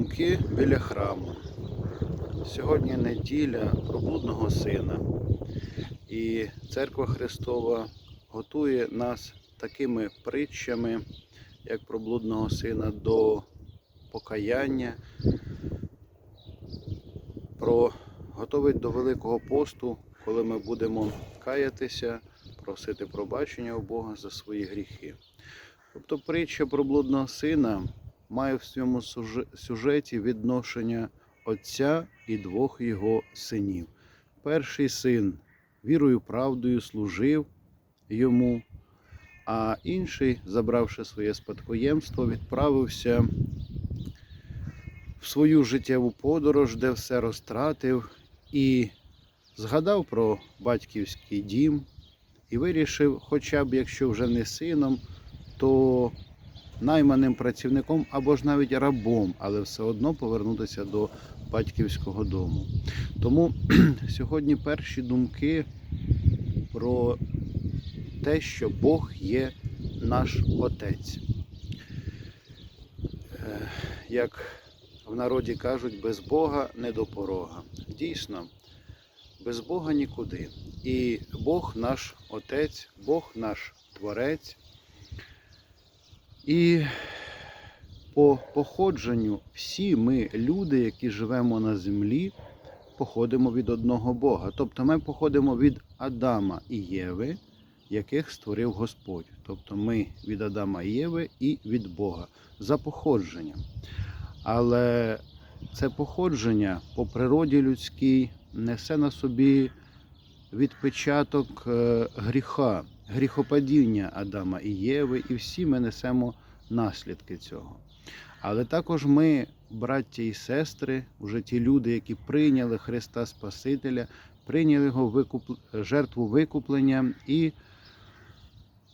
думки біля храму. Сьогодні неділя проблудного сина. І Церква Христова готує нас такими притчами, як проблудного сина, до покаяння, про готовить до Великого посту, коли ми будемо каятися, просити пробачення у Бога за свої гріхи. Тобто притча про блудного сина має в своєму сюжеті відношення отця і двох його синів. Перший син вірою правдою служив йому, а інший, забравши своє спадкоємство, відправився в свою життєву подорож, де все розтратив, і згадав про батьківський дім і вирішив, хоча б якщо вже не сином, то найманим працівником або ж навіть рабом, але все одно повернутися до батьківського дому. Тому сьогодні перші думки про те, що Бог є наш Отець. Е, Як в народі кажуть, без Бога не до порога. Дійсно, без Бога нікуди. І Бог наш Отець, Бог наш Творець. І по походженню всі ми, люди, які живемо на землі, походимо від одного Бога. Тобто ми походимо від Адама і Єви, яких створив Господь. Тобто ми від Адама і Єви і від Бога за походженням. Але це походження по природі людській несе на собі відпечаток е, гріха, гріхопадіння Адама і Єви, і всі ми несемо наслідки цього. Але також ми, браття і сестри, вже ті люди, які прийняли Христа Спасителя, прийняли його викуп... жертву викуплення і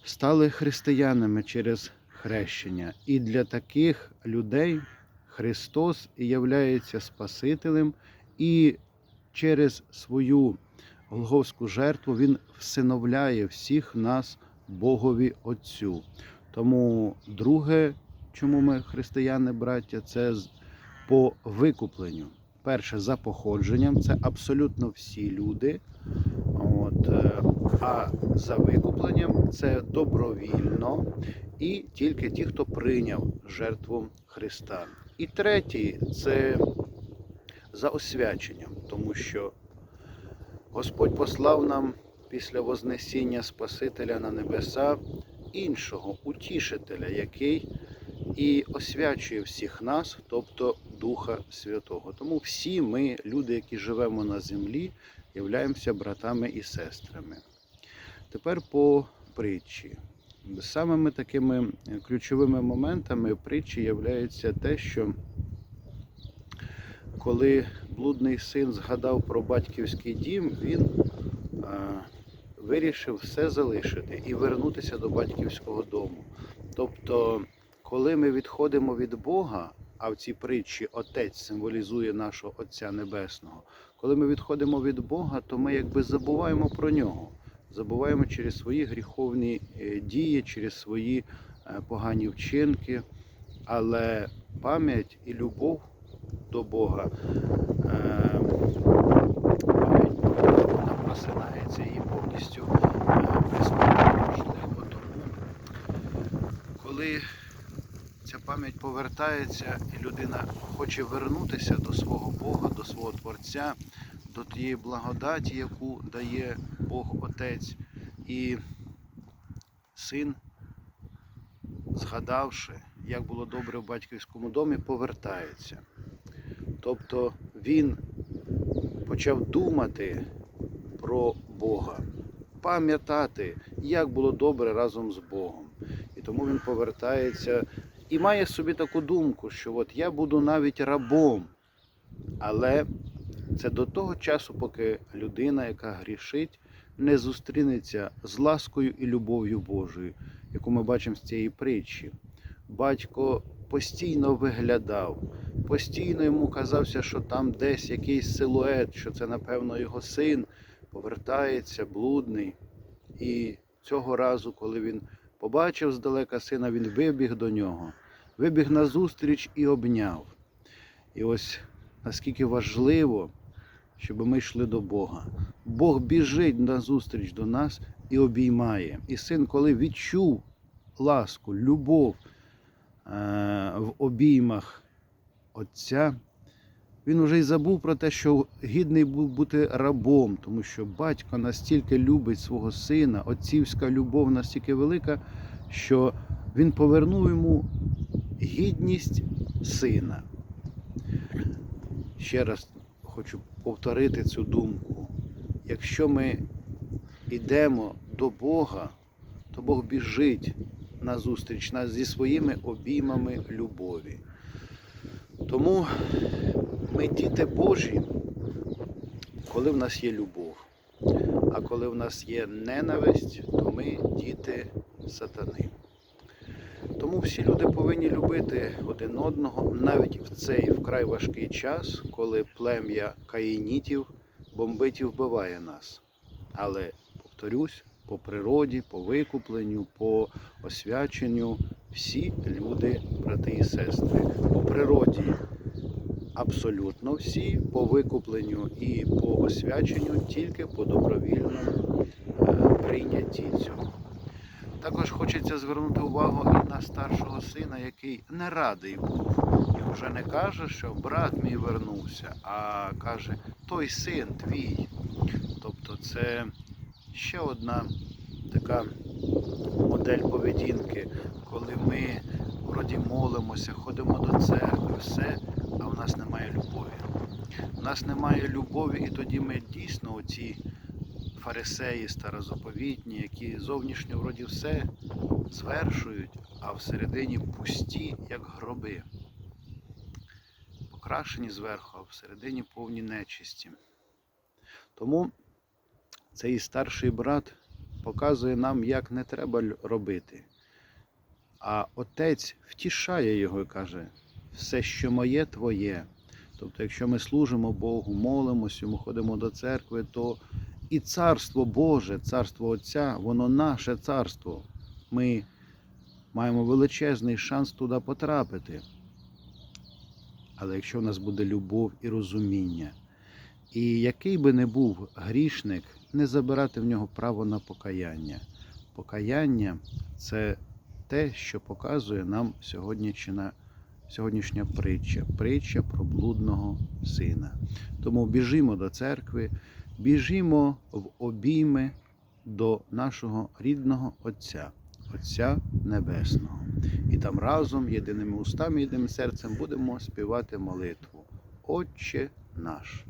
стали християнами через хрещення. І для таких людей Христос являється Спасителем, і через свою Голговську жертву Він всиновляє всіх нас Богові Отцю. Тому друге, чому ми християни, браття, це по викупленню. Перше за походженням, це абсолютно всі люди. От, е, а за викупленням це добровільно і тільки ті, хто прийняв жертву Христа. І третій це за освяченням, тому що Господь послав нам після Вознесіння Спасителя на небеса іншого утішителя, який і освячує всіх нас, тобто Духа Святого. Тому всі ми, люди, які живемо на землі, являємося братами і сестрами. Тепер по притчі. Самими такими ключовими моментами притчі являється те, що коли блудний син згадав про батьківський дім, він а, вирішив все залишити і вернутися до батьківського дому. Тобто, коли ми відходимо від Бога, а в цій притчі Отець символізує нашого Отця Небесного, коли ми відходимо від Бога, то ми якби забуваємо про нього. Забуваємо через свої гріховні е, дії, через свої е, погані вчинки, але пам'ять і любов до Бога, е, пам'ять про Бога, вона просинається і повністю е, можливо. Тому, коли ця пам'ять повертається, і людина хоче вернутися до свого Бога, до свого Творця, до тієї благодаті, яку дає Бог Отець, і син, згадавши, як було добре в батьківському домі, повертається. Тобто він почав думати про Бога, пам'ятати, як було добре разом з Богом. І тому він повертається і має собі таку думку, що от я буду навіть рабом, але це до того часу, поки людина, яка грішить, не зустрінеться з ласкою і любов'ю Божою, яку ми бачимо з цієї притчі. Батько постійно виглядав, постійно йому казався, що там десь якийсь силует, що це, напевно, його син повертається, блудний. І цього разу, коли він побачив здалека сина, він вибіг до нього, вибіг назустріч і обняв. І ось наскільки важливо, щоб ми йшли до Бога. Бог біжить назустріч до нас і обіймає. І син, коли відчув ласку, любов е- в обіймах Отця, він уже й забув про те, що гідний був бути рабом, тому що батько настільки любить свого сина, отцівська любов настільки велика, що він повернув йому гідність сина. Ще раз хочу повторити цю думку. Якщо ми йдемо до Бога, то Бог біжить назустріч нас зі своїми обіймами любові. Тому ми діти Божі, коли в нас є любов. А коли в нас є ненависть, то ми діти сатани. Тому всі люди повинні любити один одного навіть в цей вкрай важкий час, коли плем'я каїнітів бомбить і вбиває нас. Але повторюсь, по природі, по викупленню, по освяченню всі люди, брати і сестри. По природі абсолютно всі, по викупленню і по освяченню тільки по добровільному е, прийнятті цього. Також хочеться звернути увагу і на старшого сина, який не радий був. І вже не каже, що брат мій вернувся, а каже, той син твій. Тобто це ще одна така модель поведінки, коли ми вроді молимося, ходимо до церкви, все, а в нас немає любові. У нас немає любові, і тоді ми дійсно оці фарисеї старозаповітні, які зовнішньо вроді все звершують, а всередині пусті, як гроби. Покрашені зверху, а всередині повні нечисті. Тому цей старший брат показує нам, як не треба робити. А отець втішає його і каже: все, що моє, твоє. Тобто, якщо ми служимо Богу, молимося, йому ходимо до церкви, то і царство Боже, царство Отця, воно наше царство. Ми маємо величезний шанс туди потрапити. Але якщо в нас буде любов і розуміння, і який би не був грішник, не забирати в нього право на покаяння. Покаяння це те, що показує нам сьогоднішня, сьогоднішня притча, притча про блудного сина. Тому біжімо до церкви, біжімо в обійми до нашого рідного Отця, Отця Небесного. І там разом, єдиними устами, єдиним серцем будемо співати молитву. Отче наш.